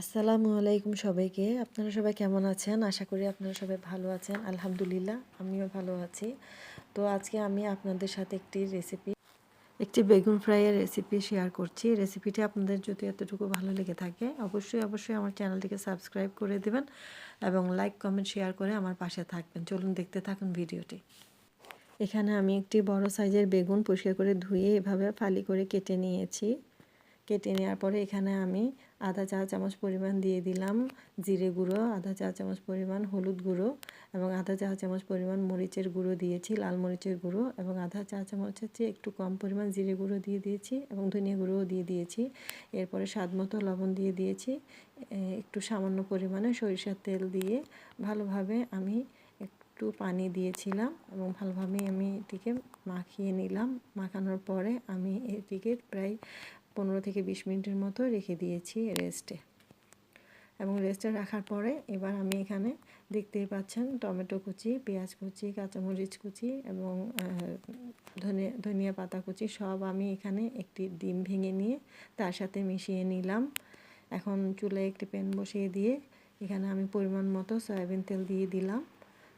আসসালামু আলাইকুম সবাইকে। আপনারা সবাই কেমন আছেন? আশা করি আপনারা সবাই ভালো আছেন। আলহামদুলিল্লাহ, আমিও ভালো আছি। তো আজকে আমি আপনাদের সাথে একটি রেসিপি একটি বেগুন ফ্রাইয়ের রেসিপি শেয়ার করছি। রেসিপিটি আপনাদের যদি এতটুকু ভালো লেগে থাকে, অবশ্যই অবশ্যই আমার চ্যানেলটিকে সাবস্ক্রাইব করে দেবেন এবং লাইক কমেন্ট শেয়ার করে আমার পাশে থাকবেন। চলুন দেখতে থাকুন ভিডিওটি। এখানে আমি একটি বড় সাইজের বেগুন পরিষ্কার করে ধুয়ে এভাবে ফালি করে কেটে নিয়েছি। কেটে নেওয়ার পরে এখানে আমি আধা চা চামচ পরিমাণ দিয়ে দিলাম, জিরে গুঁড়ো আধা চা চামচ পরিমাণ হলুদ গুঁড়ো এবং আধা চা চামচ পরিমাণ মরিচের গুঁড়ো দিয়েছি, লাল মরিচের গুঁড়ো এবং আধা চা চামচের চেয়ে একটু কম পরিমাণ জিরে গুঁড়ো দিয়ে দিয়েছি এবং ধনিয়া গুঁড়োও দিয়ে দিয়েছি। এরপরে স্বাদ মতো লবণ দিয়ে দিয়েছি একটু সামান্য পরিমাণে সরিষার তেল দিয়ে ভালোভাবে আমি একটু পানি দিয়েছিলাম এবং ভালোভাবে আমি এটিকে মাখিয়ে নিলাম। মাখানোর পরে আমি এটিকে প্রায় পনেরো থেকে বিশ মিনিটের মতো রেখে দিয়েছি রেস্টে। এবং রেস্টে রাখার পরে এবার আমি এখানে দেখতেই পাচ্ছেন টমেটো কুচি, পেঁয়াজ কুচি, কাঁচামরিচ কুচি এবং ধনিয়া ধনিয়া পাতা কুচি সব আমি এখানে একটি ডিম ভেঙে নিয়ে তার সাথে মিশিয়ে নিলাম। এখন চুলে একটি প্যান বসিয়ে দিয়ে এখানে আমি পরিমাণ মতো সয়াবিন তেল দিয়ে দিলাম।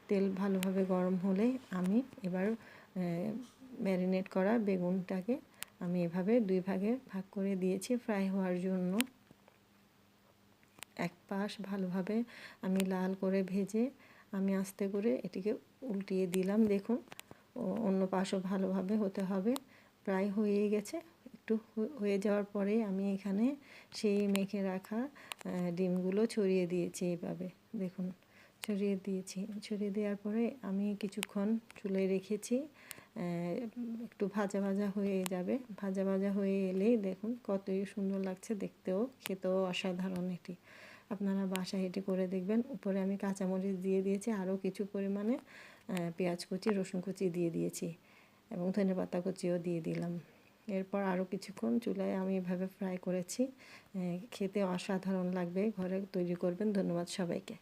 তেল ভালোভাবে গরম হলে আমি এবার ম্যারিনেট করা বেগুনটাকে আমি এভাবে দুই ভাগে ভাগ করে দিয়েছি ফ্রাই হওয়ার জন্য। এক পাশ ভালোভাবে আমি লাল করে ভেজে আমি আস্তে করে এটিকে উল্টিয়ে দিলাম। দেখুন অন্য পাশও ভালোভাবে হতে হবে। প্রায় হয়ে গেছে। একটু হয়ে যাওয়ার পরে আমি এখানে সেই মেখে রাখা ডিমগুলো ছড়িয়ে দিয়েছি এইভাবে দেখুন, ছড়িয়ে দিয়েছি। ছড়িয়ে দেওয়ার পরে আমি কিছুক্ষণ চুলে রেখেছি। একটু ভাজা ভাজা হয়ে যাবে। ভাজা ভাজা হয়ে এলেই দেখুন কতই সুন্দর লাগছে দেখতেও, খেতেও অসাধারণ এটি। আপনারা বাসায় এটি করে দেখবেন। উপরে আমি কাঁচামরিচ দিয়ে দিয়েছি, আরও কিছু পরিমাণে পেঁয়াজ কুচি, রসুন কুচি দিয়ে দিয়েছি এবং ধনে পাতা কুচিও দিয়ে দিলাম। এরপর আরও কিছুক্ষণ চুলায় আমি এভাবে ফ্রাই করেছি। খেতে অসাধারণ লাগবে, ঘরে তৈরি করবেন। ধন্যবাদ সবাইকে।